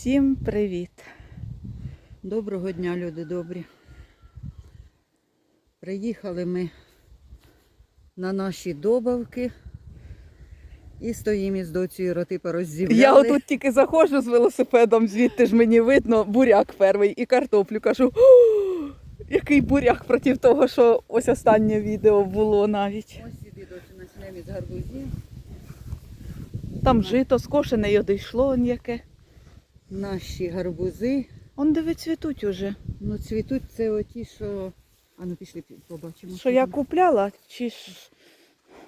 Всім привіт! Доброго дня, люди добрі. Приїхали ми на наші добавки і стоїмо із доцією роти пороззівляли. Я отут тільки заходжу з велосипедом, звідти ж мені видно буряк перший і картоплю. Кажу, який буряк проти того, що ось останнє відео було навіть. Ось сюди доці почнемо з гарбузів. Там жито скошене й одійшло он яке. Наші гарбузи. Он диви цвітуть уже. Ну, цвітуть це оті, що. А ну пішли побачимо. Що я купляла, чи ж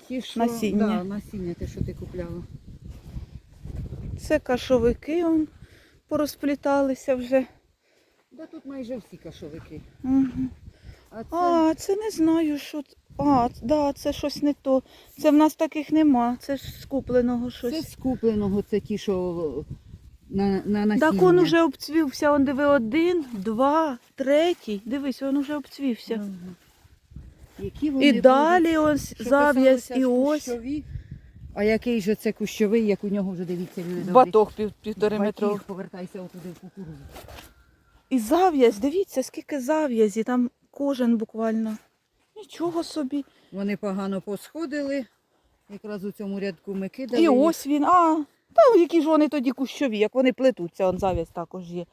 Ті, що... насіння. Да, насіння, те, що ти купляла. це кашовики он порозпліталися вже. Да тут майже всі кашовики. Угу. А це А, це не знаю, що. А, да, це щось не то. Це в нас таких нема. Це ж з купленого щось. Це з купленого, це ті, що на, на насіння. Так он уже обцвівся, он диви один, два, третій. Дивись, він уже обцвівся. Ага. Які вони І далі будуть? ось Що зав'язь, писалося, і ось кущові. А який же це кущовий, як у нього вже дивіться, люди добрі. баток пів, півтори Батіг, метров. Повертайся отуди в кукурудзу. І зав'язь, дивіться, скільки зав'язі, там кожен буквально. Нічого собі. Вони погано посходили. Якраз у цьому рядку ми кидали. І їх. ось він. А, та які ж вони тоді кущові, як вони плетуться, он зав'язь також є.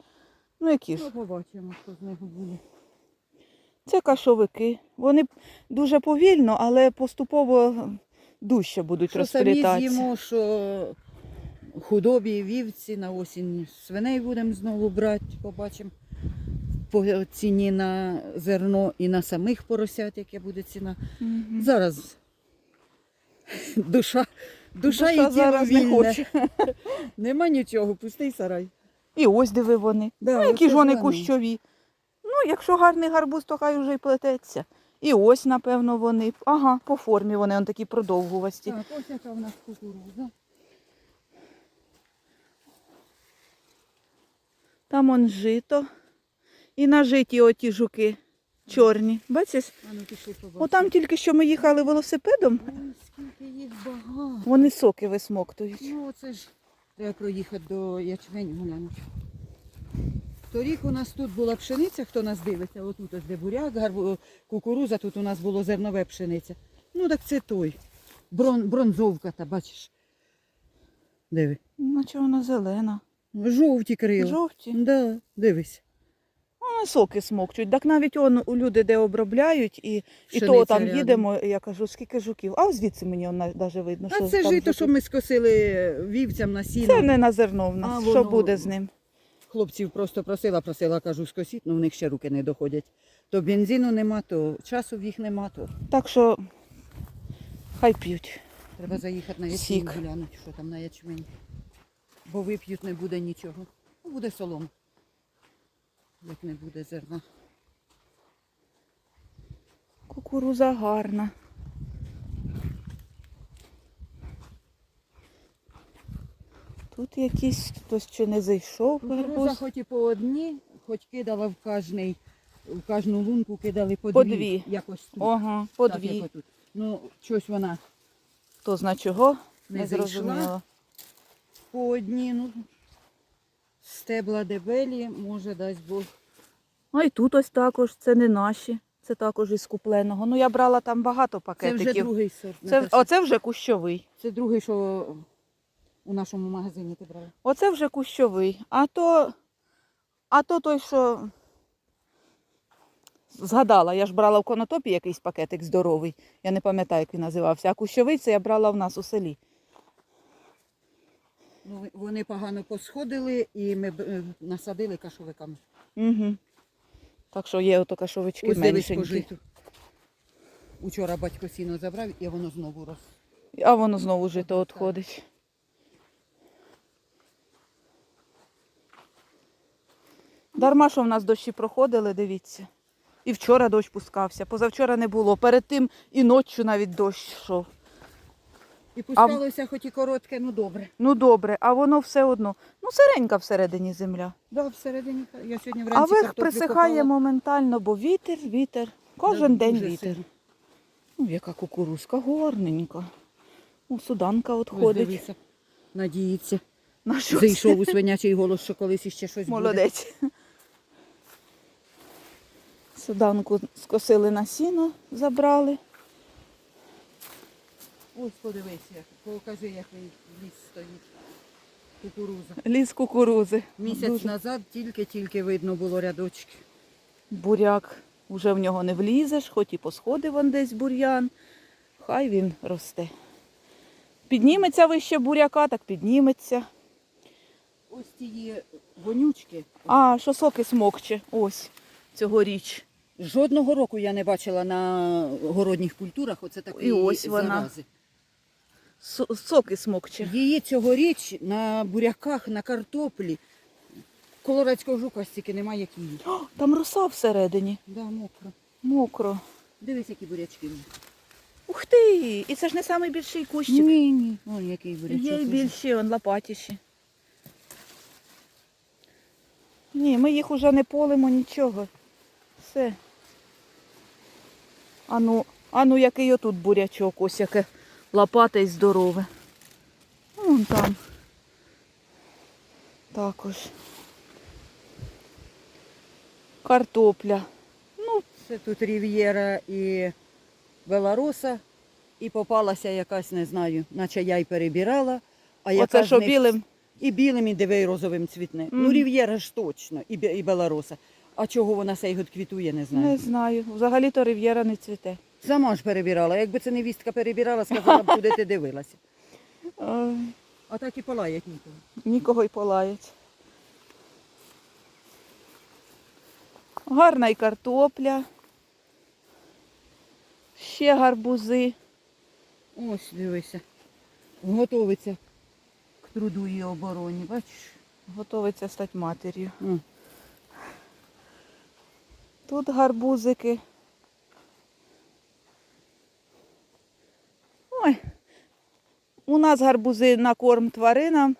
Ну які ж. Ну, побачимо, що з нього буде. Це кашовики. Вони дуже повільно, але поступово дужче будуть Що розплітатися. з'їмо, що худобі, вівці, на осінь свиней будемо знову брати, побачимо. По ціні на зерно і на самих поросят, яка буде ціна. Мгм. Зараз душа, душа, Душа і тіло зараз не вільне. хоче. Нема нічого, пустий сарай. І ось диви вони. Да, ну, які оце ж вони зелені. кущові. Ну, якщо гарний гарбуз, то хай вже й плететься. І ось, напевно, вони. Ага, по формі вони он такі продовгувасті. Так, ось яка в нас кукурудза. Там он жито. І на житі оті жуки чорні. Бачиш? Ну. Отам тільки що ми їхали велосипедом, скільки їх багато. вони соки висмоктують. Ну, це ж треба проїхати до ячменю глянути. Торік у нас тут була пшениця, хто нас дивиться, отут ось де буряк, гарбу, кукуруза, тут у нас було зернове пшениця. Ну так це той. Брон, бронзовка, та бачиш. Диви. Наче вона зелена. Жовті крила. Жовті. Да, дивись. Вони соки смокчуть. Так навіть он у люди, де обробляють, і, і то там рядом. їдемо, я кажу, скільки жуків. А звідси мені навіть видно, що А це там жито, що ми скосили вівцям на сіно. Це не на зерно в А, нас. воно- Що буде з ним? Хлопців просто просила, просила, кажу, скосіть, але в них ще руки не доходять. То бензину нема, то часу в їх нема, то Так що хай п'ють. треба заїхати на ячмінь Сік. глянути, що там на ячмені. Бо вип'ють не буде нічого. Ну, буде солома. Як не буде зерна. Кукуруза гарна. Тут якийсь хтось чи не зайшов Кукуруза хоч і по одній, хоч кидала в кожний, в кожну лунку кидали по, По дві. дві. Якось тут. Ага, по Так, дві. отут. Ну, щось вона Хто зна чого? Не Не зрозуміло. по одній, ну, стебла дебелі, може дасть Бог. А і тут ось також, це не наші, це також із купленого. Ну я брала там багато Це пакетиків. вже другий сорт. Це, Наташа. оце вже кущовий. Це другий, що у нашому магазині ти брала. Оце вже кущовий. А то, а то той, що згадала, я ж брала в конотопі якийсь пакетик здоровий. Я не пам'ятаю, як він називався. А кущовий це я брала в нас у селі. Ну, вони погано посходили і ми е, насадили кашовиками. Угу. Так що є ото кашовички Ось дивись меншенькі. житу. Учора батько сіно забрав і воно знову рос. А воно знову жито відходить. Дарма, що в нас дощі проходили, дивіться. І вчора дощ пускався, позавчора не було. Перед тим і ночі навіть дощ йшов. І пускалося хоч і коротке, ну добре. Ну добре, а воно все одно. Ну, сиренька всередині земля. Да, всередині. Я сьогодні А верх картоплю присихає копала. моментально, бо вітер, вітер. Кожен Да, день дуже вітер. сильно. Ну, яка кукурузка, гарненька. Ну, суданка от Ось ходить. дивися, надіється. На що Зайшов у свинячий голос, що колись іще щось буде. Молодець. Суданку скосили на сіно, забрали. Ось подивись, як. покажи, який ліс стоїть. Кукуруза. Ліс кукурузи. Місяць Дуже. назад тільки-тільки видно було рядочки. Буряк. Уже в нього не влізеш, хоч і посходив он десь бур'ян. Хай він росте. Підніметься вище буряка, так підніметься. Ось ті вонючки. А, що соки смокче. Ось цьогоріч. Жодного року я не бачила на городніх культурах оце такої І ось вона. зарази. Со- Соки смокче. Її цьогоріч на буряках, на картоплі. Колорадського жука стільки немає, як її. О, там роса всередині. Да, мокро. Мокро. Дивись, які бурячки. в. Ух ти! І це ж не найбільший кущик. Ні, ні. Ой, який бурячок. Є й уже. більші, он лопатіші. Ні, ми їх уже не полимо нічого. Все. Ану, ану, який отут бурячок, ось яке лопате й здорове. Вон там. Також. Картопля. Ну, Це тут Рів'єра і Беларуса. І попалася якась, не знаю, наче я й перебирала. А яка оце що них білим. І білим, і диви, і розовим цвітне. Ну, Мгм. Рів'єра ж точно, і, і Беларуса. А чого вона сей год квітує, не знаю. Не знаю. Взагалі-то рив'єра не цвіте. Сама ж перебирала. Якби це невістка перебирала, сказала б, куди ти дивилася. А так і палаять нікого. Нікого й полаять. Гарна й картопля. Ще гарбузи. Ось, дивися. Готовиться к труду і обороні, бачиш? Готовиться стати матір'ю. М. Тут гарбузики. Ой. У нас гарбузи на корм тваринам.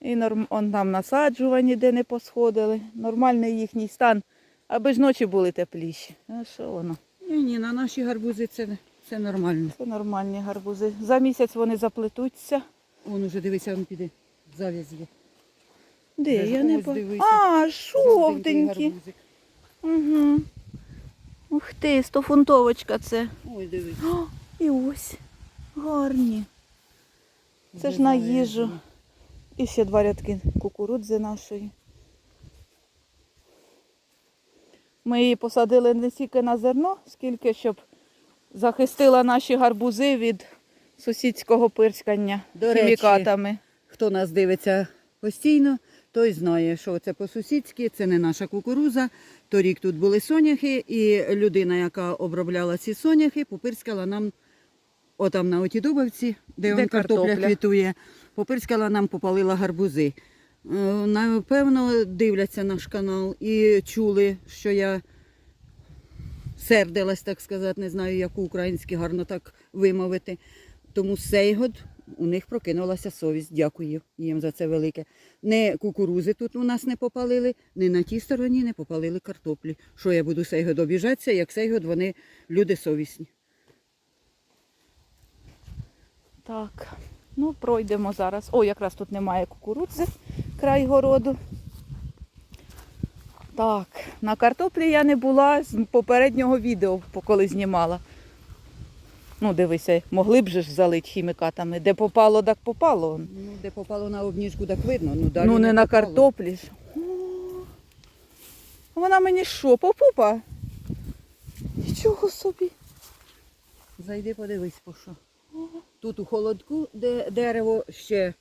І норм... он там насаджувані, де не посходили. Нормальний їхній стан, аби ж ночі були тепліші. А що воно? Ні, ні, на наші гарбузи це, це нормально. Це нормальні гарбузи. За місяць вони заплетуться. Вон уже дивися, він піде. Зав'яз є. Де? Де ж? Я не Ось ба- дивися. А, жовтенькі. Угу. Ух ти, стофунтовочка це. Ой, дивись. О, і ось. Гарні. Це ж на їжу. І ще два рядки кукурудзи нашої. Ми її посадили не тільки на зерно, скільки щоб захистила наші гарбузи від сусідського пирскання До речі. Хто нас дивиться постійно, той знає, що це по-сусідськи, це не наша кукуруза. Торік тут були соняхи, і людина, яка обробляла ці соняхи, попирскала нам отам на оті дубовці, де, Де он картопля, картопля. квітує, попирскала нам, попалила гарбузи. Е, Напевно, дивляться наш канал і чули, що я сердилась, так сказати, не знаю, як українськи гарно так вимовити. Тому сей год у них прокинулася совість. Дякую їм за це велике. Не кукурузи тут у нас не попалили, не на тій стороні не попалили картоплі. Що я буду сей год обіжатися, як сей год вони люди совісні. Так, ну пройдемо зараз. О, якраз тут немає кукурудзи, край городу. Так, на картоплі я не була з попереднього відео, коли знімала. Ну, дивися, могли б же ж залити хімікатами. Де попало, так попало. Ну, де попало на обніжку, так видно. Ну, далі ну, не, на попало. картоплі ж. О, Вона мені що, попупа? Нічого собі. Зайди, подивись, по що. Тут у холодку, де дерево ще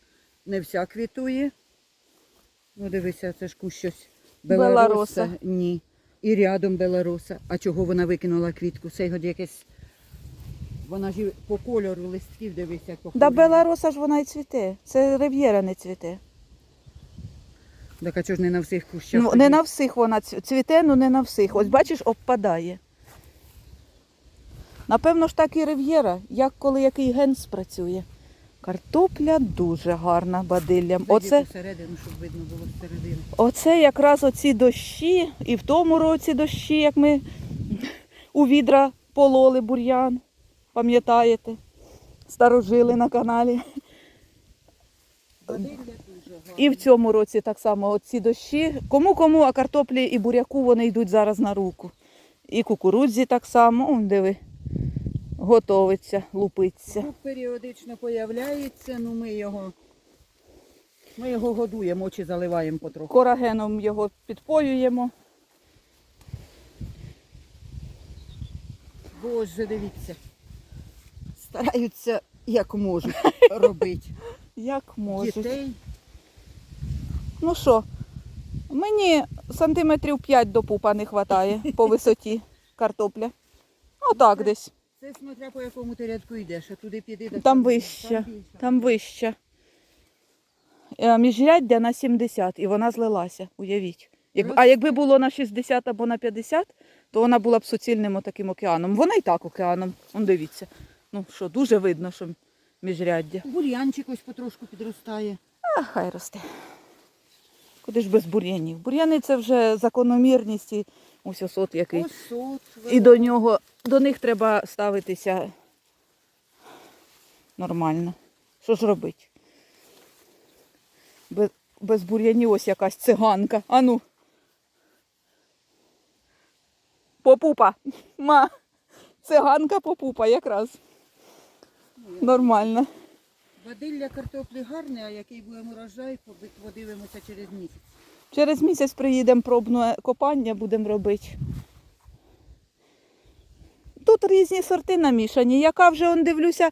не вся квітує. Ну, дивися, це ж кущ щось. Белароса. Ні. І рядом белароса. А чого вона викинула квітку? Цей год якесь. Вона ж по кольору листків дивися, як Да похоже. Белароса ж вона й цвіте. Це рив'єра не цвіте. Так а чого ж не на всіх кущах? Ну, не на всіх вона цвіте, ну не на всіх. Ось бачиш, обпадає. Напевно ж так і рив'єра, як коли який ген спрацює. Картопля дуже гарна бадиллям. Оце, щоб видно було з оце якраз оці дощі, і в тому році дощі, як ми у відра пололи бур'ян. Пам'ятаєте? Старожили на каналі. Бадилля. Дуже гарно. І в цьому році так само оці дощі. Кому кому, а картоплі і буряку вони йдуть зараз на руку. І кукурудзі так само, он диви, готовиться, лупиться. Жук періодично появляється, ну ми його, ми його годуємо, очі заливаємо потроху. Корагеном його підпоюємо. Боже, дивіться. Стараються як можуть робити. Як можуть. Дітей. Ну що, мені сантиметрів 5 до пупа не вистачає по висоті картопля. Отак десь. Це смотря по якому ти рядку йдеш, а туди піди. так Там там вище. Там вище. Е, Міжряддя на 70 і вона злилася, уявіть. Як, а якби було на 60 або на 50, то вона була б суцільним отаким океаном. Вона і так океаном. Он дивіться. Ну що, дуже видно, що міжряддя. Бур'янчик ось потрошку підростає. А хай росте. Куди ж без бур'янів? Бур'яни це вже закономірність і ось осот який. Осот. І до нього, до них треба ставитися нормально. Що ж робити? Без, без бур'янів ось якась циганка. Ану. Попупа. Ма. Циганка попупа якраз. Нормально. Бадилля картоплі гарне, а який будемо урожай, подивимося через місяць. Через місяць приїдемо пробне копання, будемо робити. Тут різні сорти намішані. Яка вже, он дивлюся,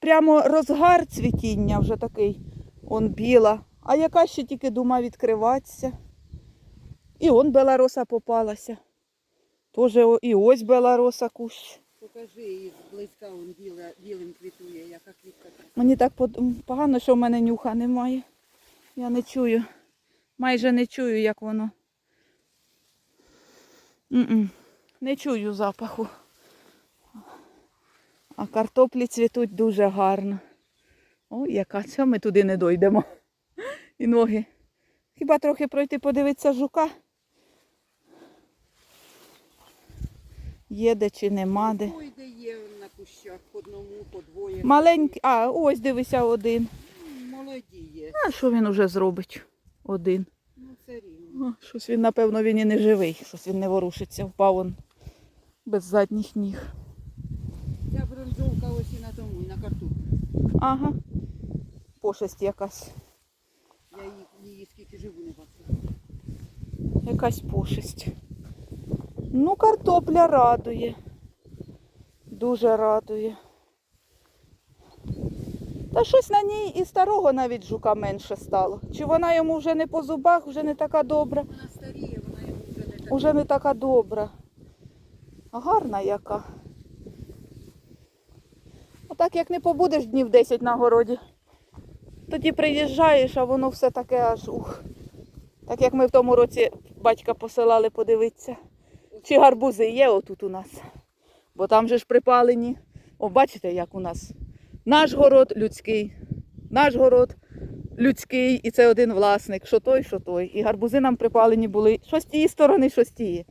прямо розгар цвітіння вже такий. Он біла. А яка ще тільки дума відкриватися. І он белароса попалася. Тоже і ось белароса кущ. Покажи її зблизька, он біла, білим квітує, яка квітка. Мені так погано, що в мене нюха немає. Я не чую. Майже не чую, як воно. М-м. Не чую запаху. А картоплі цвітуть дуже гарно. Ой, яка це ми туди не дойдемо. І ноги. Хіба трохи пройти подивитися жука? Є де чи нема де. Ой, де є на кущах, по одному, по двоє. Маленький, а ось дивися один. Молоді є. А що він уже зробить? Один. Ну це рівно. Щось він, напевно, він і не живий, щось він не ворушиться, впав он без задніх ніг. Ця бронзовка ось і на тому, і на картоплі. Ага. Пошесть якась. Я її, її скільки живу не бачила. Якась пошесть. Ну, картопля радує. Дуже радує. Та щось на ній і старого навіть жука менше стало. Чи вона йому вже не по зубах, вже не така добра? Вона старіє, вона йому вже не така. Уже не така добра. Гарна яка. Отак як не побудеш днів 10 на городі. Тоді приїжджаєш, а воно все таке аж ух. Так як ми в тому році батька посилали подивитися. Чи гарбузи є отут у нас. Бо там же ж припалені. О, бачите, як у нас. Наш город людський. Наш город людський, і це один власник. Що той, що той. І гарбузи нам припалені були. Що з тієї сторони, що з тієї.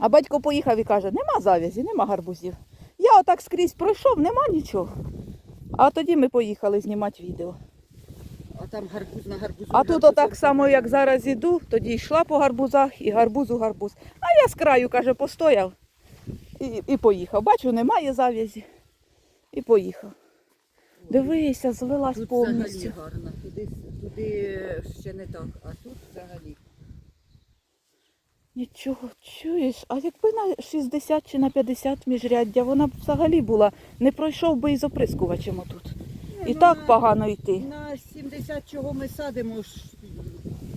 А батько поїхав і каже, нема завязі, нема гарбузів. Я отак скрізь пройшов, нема нічого. А тоді ми поїхали знімати відео. А там гарбуз на гарбузу. А тут отак само, як зараз іду, тоді йшла по гарбузах і гарбуз у гарбуз. А я з краю, каже, постояв і, і поїхав. Бачу, немає зав'язі. І поїхав. Дивися, злилась Тут повністю. взагалі гарно. Туди, туди ще не так, а тут взагалі. Нічого, чуєш, а якби на 60 чи на 50 міжряддя, вона б взагалі була, не пройшов би із оприскувачем отут. І ну, так на- погано йти. На 70 чого ми садимо, ж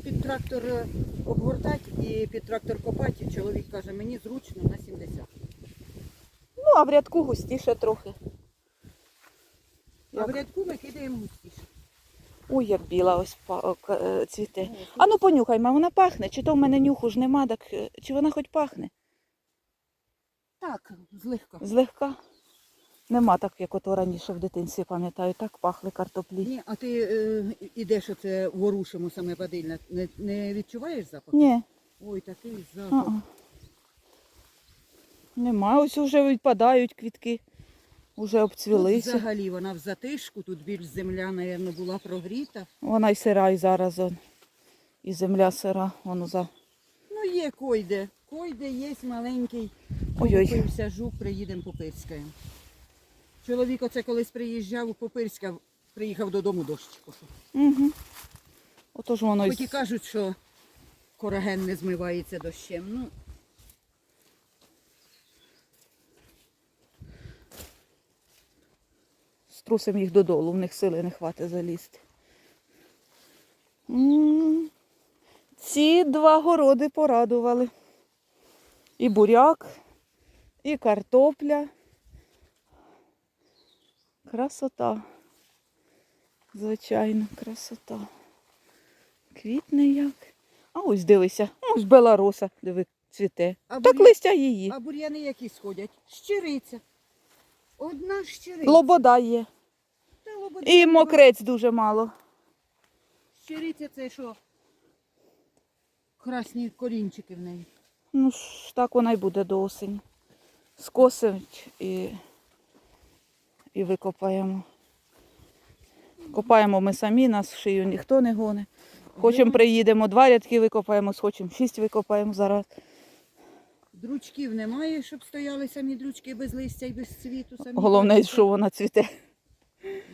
під трактор е, обгортати і під трактор копати. Чоловік каже, мені зручно на 70. Ну, а в рядку густіше трохи. А Як? в рядку ми кидаємо густіше. Ой, як біла ось па- о, к- е, цвіте. А ну понюхай, ма, вона пахне, чи то в мене нюху ж нема, так е, чи вона хоч пахне? Так, злегка. Злегка. Нема так, як ото раніше в дитинстві, пам'ятаю, так пахли картоплі. Ні, а ти е, ідеш оце ворушимо саме бадильне, не, не відчуваєш запах? Ні, Ой, такий запах. а-а. нема. Ось вже відпадають квітки. Уже Тут взагалі вона в затишку, тут більш земля, мабуть, була прогріта. Вона й сира, і зараз он. І земля сира, воно за. Ну, є койде. Койде є маленький. Ой-ой. Купився жук, приїдемо попирськаємо. Чоловік оце колись приїжджав у Попирська, приїхав додому дощ. Угу. Отож воно Хоч і кажуть, що кораген не змивається дощем. Ну, струсимо їх додолу, в них сили не хватить залізти. М, Ці два городи порадували. І буряк, і картопля. Красота. Звичайно, красота. Квітне як. А ось дивися, ось белароса, диви, цвіте. А Так буря- листя її. а бур'яни які сходять? Щириця. Одна щириця. Лобода є. Та лобода І мокрець дуже мало. Щириця це що? Красні корінчики в неї. Ну ж, так вона й буде до осені. Скосить і, і викопаємо. Копаємо ми самі, нас в шию ніхто не гоне. Хочемо приїдемо, два рядки викопаємо, хочемо шість викопаємо зараз. Дручків немає, щоб стояли самі дручки без листя і без цвіту. Самі Головне, що вона цвіте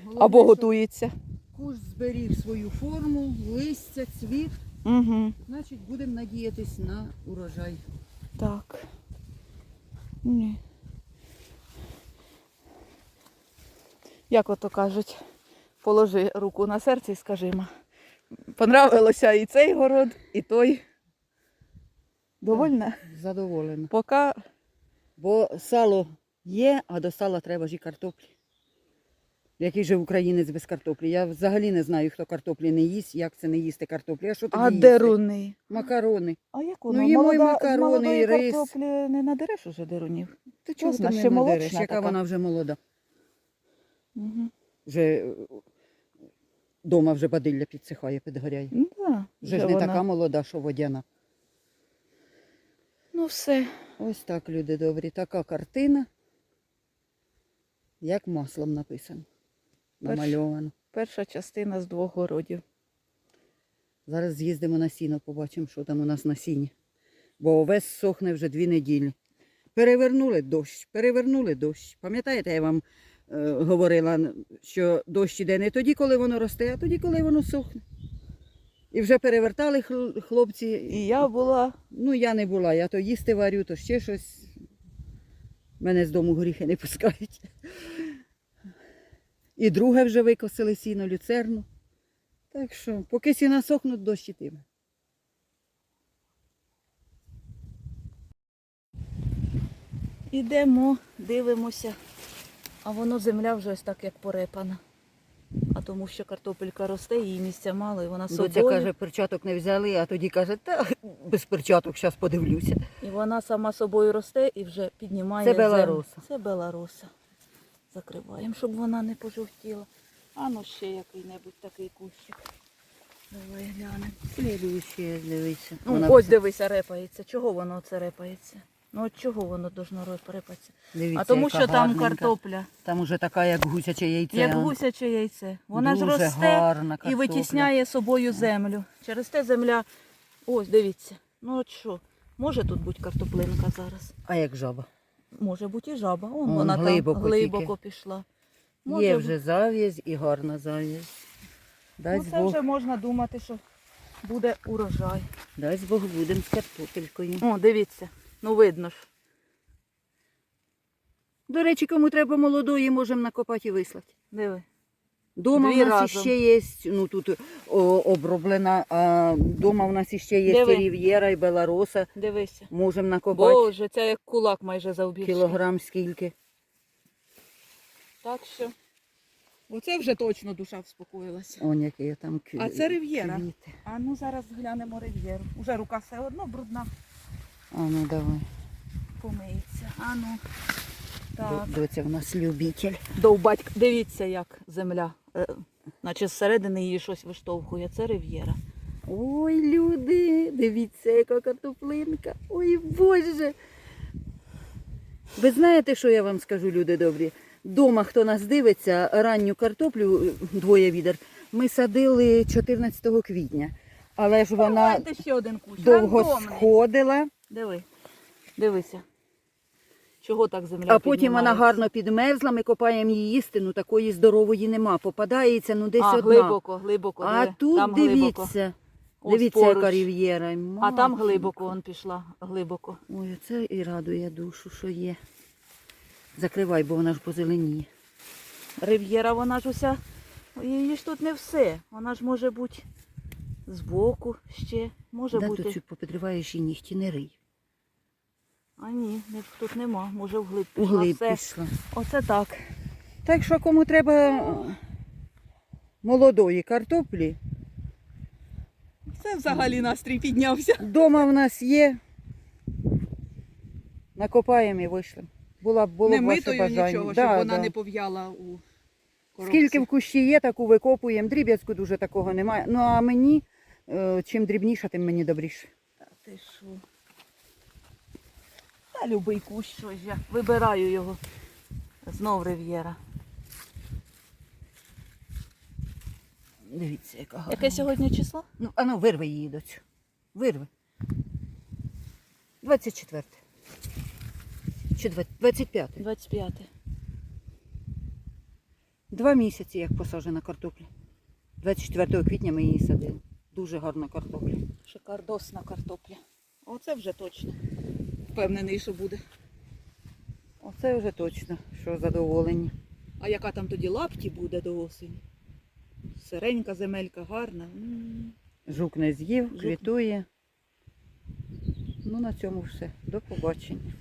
Головне, або готується. Кущ зберіг свою форму, листя, цвіт. Угу. Значить, будемо надіятись на урожай. Так. Ні. Як ото кажуть, положи руку на серце і скажи, ма, понравилося і цей город, і той. Довольна? Задоволена. Поки Бо сало є, а до сала треба ж і картоплі. Який же українець без картоплі? Я взагалі не знаю, хто картоплі не їсть, як це не їсти картоплі. А що тоді а їсти? деруни. Макарони. А як Ну, воно? їмо й Молода- макарони, молодої рис. картоплі не надереш уже дерунів. Ти чого Вкусна, там не ще надереш? Яка така. вона вже молода? Угу. Вже дома вже бадилля підсихає, підгоряє. Ну, да, Вже ж не така молода, що водяна. Ну все. Ось так, люди добрі. Така картина, як маслом написано. Намальовано. Перша частина з двох городів. Зараз з'їздимо на сіно, побачимо, що там у нас на сіні. Бо овес сохне вже дві неділі. Перевернули дощ, перевернули дощ. Пам'ятаєте, я вам е, говорила, що дощ іде не тоді, коли воно росте, а тоді, коли воно сохне. І вже перевертали хлопці. І я була Ну, я не була, я то їсти варю, то ще щось. Мене з дому горіхи не пускають. І друге вже викосили сіно люцерну. Так що, поки сіна сохнуть, дощ ітиме. Ідемо, дивимося, а воно земля вже ось так, як порепана. А тому що картопелька росте, її місця мало, і вона Доця собою. каже, перчаток не взяли, а тоді каже, та без перчаток зараз подивлюся. І вона сама собою росте і вже піднімає Це землю. беларуса. Це беларуса. Закриваємо, щоб вона не пожовтіла. А ну ще який-небудь такий кущик. Давай глянемо. Слідуюче, дивися. Ну, ось дивися, репається. Чого воно це репається? Ну от чого воно должно репатися? дивіться, А тому яка що там гарненька. картопля, Там уже така, як гусяче яйце. як гусяче яйце. Вона ж росте гарна і витісняє собою землю. Через те земля. Ось, дивіться. Ну от що? Може тут бути картоплинка зараз? А як жаба? Може бути і жаба. Вон Вон вона глибоко там глибоко тільки. пішла. Є Може вже зав'язь і гарна зав'язь. Ну, Дасть це Бог, вже можна думати, що буде урожай. дасть Бог будемо з картопелькою. О, дивіться, ну видно ж. До речі, кому треба молодої, можемо накопати і вислати. Диви. Дома Дві в нас разом. ще є, ну тут о, оброблена, а дома в нас ще є Диви. і Рів'єра, і Белароса. Дивися. Можемо накопати Боже, це як кулак майже завбільшки. кілограм скільки. Так що. Оце вже точно душа вспокоїлася. Он які там кві- А це квіти. А ну зараз глянемо рив'єру. Уже рука все одно брудна, А ну давай. помиється. А ну. Так. До- Доця в нас любитель. Довбать, дивіться, як земля. е, Наче зсередини її щось виштовхує. Це рив'єра. Ой, люди, дивіться, яка картоплинка. Ой, Боже. Ви знаєте, що я вам скажу, люди добрі? Дома, хто нас дивиться, ранню картоплю двоє відер, ми садили 14 квітня. Але ж вона Давайте ще один кущ. довго рандомний. сходила, Диви, дивися. Чого так земля а потім вона гарно підмерзла, ми копаємо її істину, такої здорової нема. Попадається ну десь а, одна. глибоко, глибоко. а диви. тут там глибоко. дивіться, Ось дивіться, поруч. яка рів'єра. А там глибоко он пішла, глибоко. Ой, це і радує душу, що є. Закривай, бо вона ж позеленіє. Рив'єра, вона ж уся. Її ж тут не все. Вона ж може бути збоку ще. Може Да, бути. тут чуть попідриваєш і нігті не рий. А ні, тут нема. Може вглиб пішла. Углиб все. пішла. Оце так. Так що кому треба е, молодої картоплі, Це взагалі настрій піднявся. Дома в нас є. Накопаємо і вийшлемо. Була б було не б ваше митою бажання. нічого, Да, щоб вона да. не пов'яла у коробці. Скільки в кущі є, таку викопуємо. Дріб'язку дуже такого немає. Ну а мені, чим дрібніше, тим мені добріше. Та ти що? Та любий кущ, що ж я вибираю його. Знов рив'єра. Дивіться, яка гарна. Яке сьогодні число? Ну, а ну вирви її, доцю. Вирви. 24. Чи 25? 25. Два місяці, як посаджена картопля. 24 квітня ми її садили. Дуже гарна картопля. Шикардосна картопля. Оце вже точно. Впевнений, що буде. Оце вже точно, що задоволені. А яка там тоді лапті буде до осені? Сиренька земелька гарна. М. Жук не з'їв, квітує. Ну, на цьому все. До побачення.